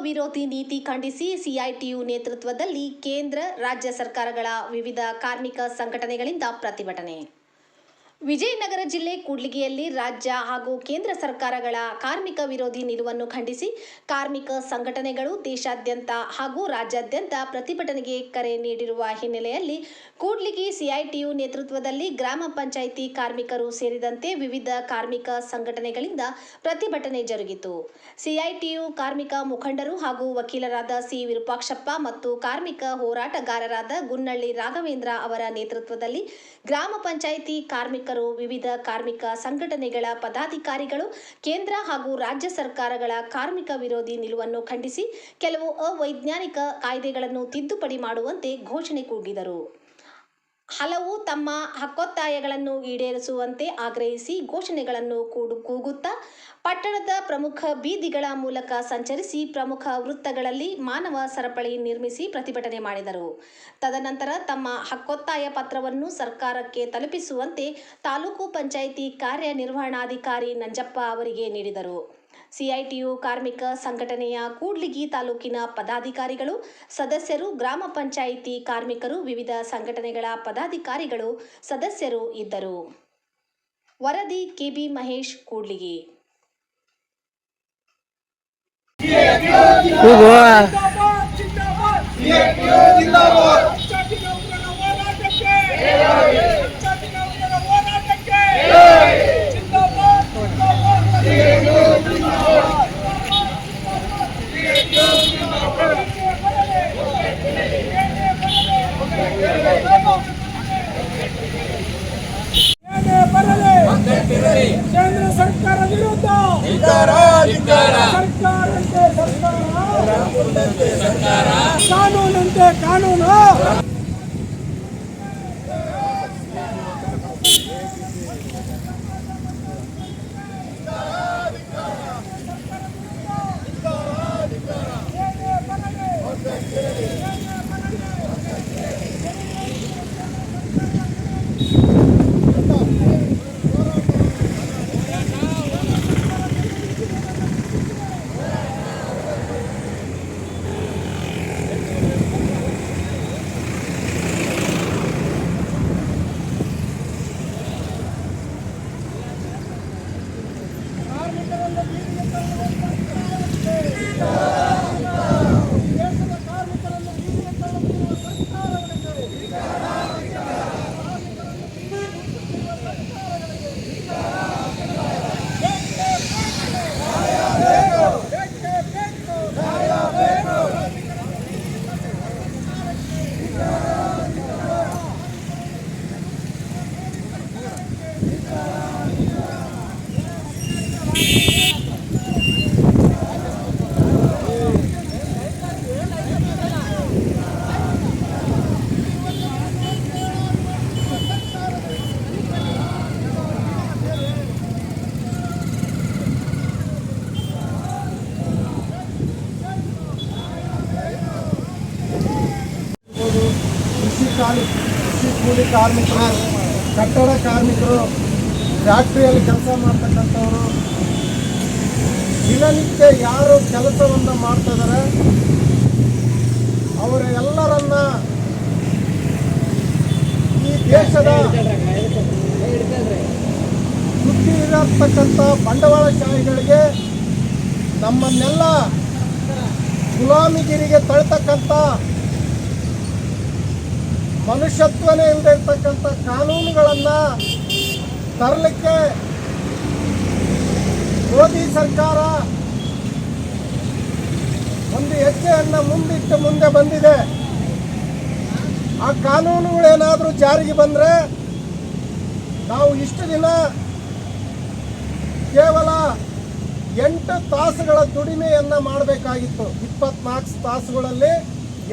ವಿರೋಧಿ ನೀತಿ ಖಂಡಿಸಿ ಸಿಐಟಿಯು ನೇತೃತ್ವದಲ್ಲಿ ಕೇಂದ್ರ ರಾಜ್ಯ ಸರ್ಕಾರಗಳ ವಿವಿಧ ಕಾರ್ಮಿಕ ಸಂಘಟನೆಗಳಿಂದ ಪ್ರತಿಭಟನೆ. ವಿಜಯನಗರ ಜಿಲ್ಲೆ ಕೂಡ್ಲಿಗಿಯಲ್ಲಿ ರಾಜ್ಯ ಹಾಗೂ ಕೇಂದ್ರ ಸರ್ಕಾರಗಳ ಕಾರ್ಮಿಕ ವಿರೋಧಿ ನಿಲುವನ್ನು ಖಂಡಿಸಿ ಕಾರ್ಮಿಕ ಸಂಘಟನೆಗಳು ದೇಶಾದ್ಯಂತ ಹಾಗೂ ರಾಜ್ಯಾದ್ಯಂತ ಪ್ರತಿಭಟನೆಗೆ ಕರೆ ನೀಡಿರುವ ಹಿನ್ನೆಲೆಯಲ್ಲಿ ಕೂಡ್ಲಿಗಿ ಸಿಐಟಿಯು ನೇತೃತ್ವದಲ್ಲಿ ಗ್ರಾಮ ಪಂಚಾಯಿತಿ ಕಾರ್ಮಿಕರು ಸೇರಿದಂತೆ ವಿವಿಧ ಕಾರ್ಮಿಕ ಸಂಘಟನೆಗಳಿಂದ ಪ್ರತಿಭಟನೆ ಜರುಗಿತು. ಸಿಐಟಿಯು ಕಾರ್ಮಿಕ ಮುಖಂಡರು ಹಾಗೂ ವಕೀಲರಾದ ಸಿ ವಿರೂಪಾಕ್ಷಪ್ಪ ಮತ್ತು ಕಾರ್ಮಿಕ ಹೋರಾಟಗಾರರಾದ ಗುನ್ನಳ್ಳಿ ರಾಘವೇಂದ್ರ ಅವರ ನೇತೃತ್ವದಲ್ಲಿ ಗ್ರಾಮ ಪಂಚಾಯಿತಿ ಕಾರ್ಮಿಕರು ವಿವಿಧ ಕಾರ್ಮಿಕ ಸಂಘಟನೆಗಳ ಪದಾಧಿಕಾರಿಗಳು, ಕೇಂದ್ರ ಹಾಗೂ ರಾಜ್ಯ ಸರ್ಕಾರಗಳ ಕಾರ್ಮಿಕ ವಿರೋಧಿ ನಿಲುವನ್ನು ಖಂಡಿಸಿ ಕೆಲವು ಅವೈಜ್ಞಾನಿಕ ಕಾಯ್ದೆಗಳನ್ನು ತಿದ್ದುಪಡಿ ಮಾಡುವಂತೆ ಘೋಷಣೆ ಕೂಗಿದರು. ಹಲವು ತಮ್ಮ ಹಕ್ಕೊತ್ತಾಯಗಳನ್ನು ಈಡೇರಿಸುವಂತೆ ಆಗ್ರಹಿಸಿ ಘೋಷಣೆಗಳನ್ನು ಕೂಡು ಕೂಗುತ್ತಾ, ಪಟ್ಟಣದ ಪ್ರಮುಖ ಬೀದಿಗಳ ಮೂಲಕ ಸಂಚರಿಸಿ ಪ್ರಮುಖ ವೃತ್ತಗಳಲ್ಲಿ ಮಾನವ ಸರಪಳಿ ನಿರ್ಮಿಸಿ ಪ್ರತಿಭಟನೆ ಮಾಡಿದರು. ತದನಂತರ ತಮ್ಮ ಹಕ್ಕೊತ್ತಾಯ ಪತ್ರವನ್ನು ಸರ್ಕಾರಕ್ಕೆ ತಲುಪಿಸುವಂತೆ ತಾಲೂಕು ಪಂಚಾಯಿತಿ ಕಾರ್ಯನಿರ್ವಹಣಾಧಿಕಾರಿ ನಂಜಪ್ಪ ಅವರಿಗೆ ನೀಡಿದರು. ಸಿಐಟಿಯು ಕಾರ್ಮಿಕ ಸಂಘಟನೆಯ ಕೂಡ್ಲಿಗಿ ತಾಲೂಕಿನ ಪದಾಧಿಕಾರಿಗಳು, ಸದಸ್ಯರು, ಗ್ರಾಮ ಪಂಚಾಯಿತಿ ಕಾರ್ಮಿಕರು, ವಿವಿಧ ಸಂಘಟನೆಗಳ ಪದಾಧಿಕಾರಿಗಳು ಸದಸ್ಯರು ಇದ್ದರು. ವರದಿ ಕೆಬಿ ಮಹೇಶ್, ಕೂಡ್ಲಿಗಿ. ಜಿಂದಾಬಾದ್! ಸರ್ಕಾರ. ಕಾನೂನಂತೆ ಕಾನೂನು. ಕೂಲಿ ಕಾರ್ಮಿಕರು, ಕಟ್ಟಡ ಕಾರ್ಮಿಕರು, ಫ್ಯಾಕ್ಟ್ರಿಯಲ್ಲಿ ಕೆಲಸ ಮಾಡ್ತಕ್ಕಂಥವರು, ದಿನನಿತ್ಯ ಯಾರು ಕೆಲಸವನ್ನು ಮಾಡ್ತಾ ಇದ್ದಾರೆ ಅವರ ಎಲ್ಲರನ್ನ ಈ ದೇಶದ ಸುದ್ದಿ ಇರತಕ್ಕಂಥ ಬಂಡವಾಳಶಾಹಿಗಳಿಗೆ ನಮ್ಮನ್ನೆಲ್ಲ ಗುಲಾಮಿಗಿರಿಗೆ ತಳ್ತಕ್ಕಂಥ ಮನುಷ್ಯತ್ವನೇ ಇಲ್ಲದೆ ಇರ್ತಕ್ಕಂಥ ಕಾನೂನುಗಳನ್ನು ತರಲಿಕ್ಕೆ ಮೋದಿ ಸರ್ಕಾರ ಒಂದು ಹೆಜ್ಜೆಯನ್ನು ಮುಂದಿಟ್ಟು ಮುಂದೆ ಬಂದಿದೆ. ಆ ಕಾನೂನುಗಳೇನಾದರೂ ಜಾರಿಗೆ ಬಂದರೆ ನಾವು ಇಷ್ಟು ದಿನ ಕೇವಲ ಎಂಟು ತಾಸುಗಳ ದುಡಿಮೆಯನ್ನು ಮಾಡಬೇಕಾಗಿತ್ತು. ಇಪ್ಪತ್ನಾಲ್ಕು ತಾಸುಗಳಲ್ಲಿ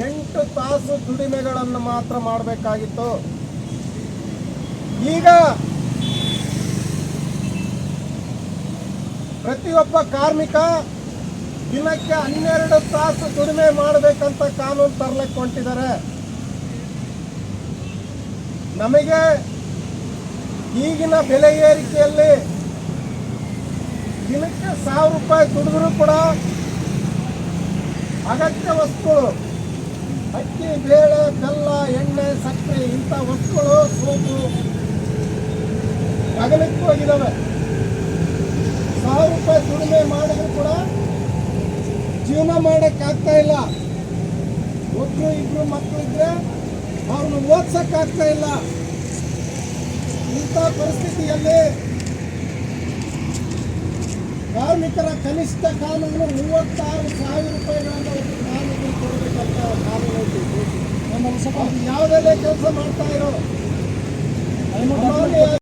ಎಂಟು ತಾಸು ದುಡಿಮೆಗಳನ್ನು ಮಾತ್ರ ಮಾಡಬೇಕಾಗಿತ್ತು. ಈಗ ಪ್ರತಿಯೊಬ್ಬ ಕಾರ್ಮಿಕ ದಿನಕ್ಕೆ ಹನ್ನೆರಡು ತಾಸು ದುಡಿಮೆ ಮಾಡಬೇಕಂತ ಕಾನೂನು ತರಲಿಕ್ಕೆ ಹೊಂಟಿದ್ದಾರೆ. ನಮಗೆ ಈಗಿನ ಬೆಲೆ ಏರಿಕೆಯಲ್ಲಿ ದಿನಕ್ಕೆ ಸಾವಿರ ರೂಪಾಯಿ ದುಡಿದ್ರೂ ಕೂಡ ಅಗತ್ಯ ವಸ್ತುಗಳು ಅಕ್ಕಿ, ಬೇಳೆ, ಬೆಲ್ಲ, ಎಣ್ಣೆ, ಸಕ್ಕರೆ ಇಂಥ ವಸ್ತುಗಳು ಸೋಪು ಅಗಲಿಕ್ಕೂ ಹೋಗಿದ್ದಾವೆ ಸಾವಿರ ರೂಪಾಯಿ ದುಡಿಮೆ ಮಾಡಿದ್ರು ಕೂಡ ಜೀವನ ಮಾಡೋಕ್ಕಾಗ್ತಾ ಇಲ್ಲ. ಒಬ್ರು ಇಬ್ರು ಮಕ್ಕಳು ಇದ್ರೆ ಅವ್ರನ್ನ ಓದ್ಸೋಕ್ಕಾಗ್ತಾ ಇಲ್ಲ. ಇಂಥ ಪರಿಸ್ಥಿತಿಯಲ್ಲಿ ಕಾರ್ಮಿಕರ ಕನಿಷ್ಠ ಕಾನೂನು ಮೂವತ್ತಾರು ಸಾವಿರ ರೂಪಾಯಿಗಳನ್ನು ಕಾರ್ಮಿಕರಿಗೆ ಕೊಡಬೇಕಂತ ಕಾನೂನು ಐತಿ. ಅದು ಯಾವುದೇ ಕೆಲಸ ಮಾಡ್ತಾ ಇರೋ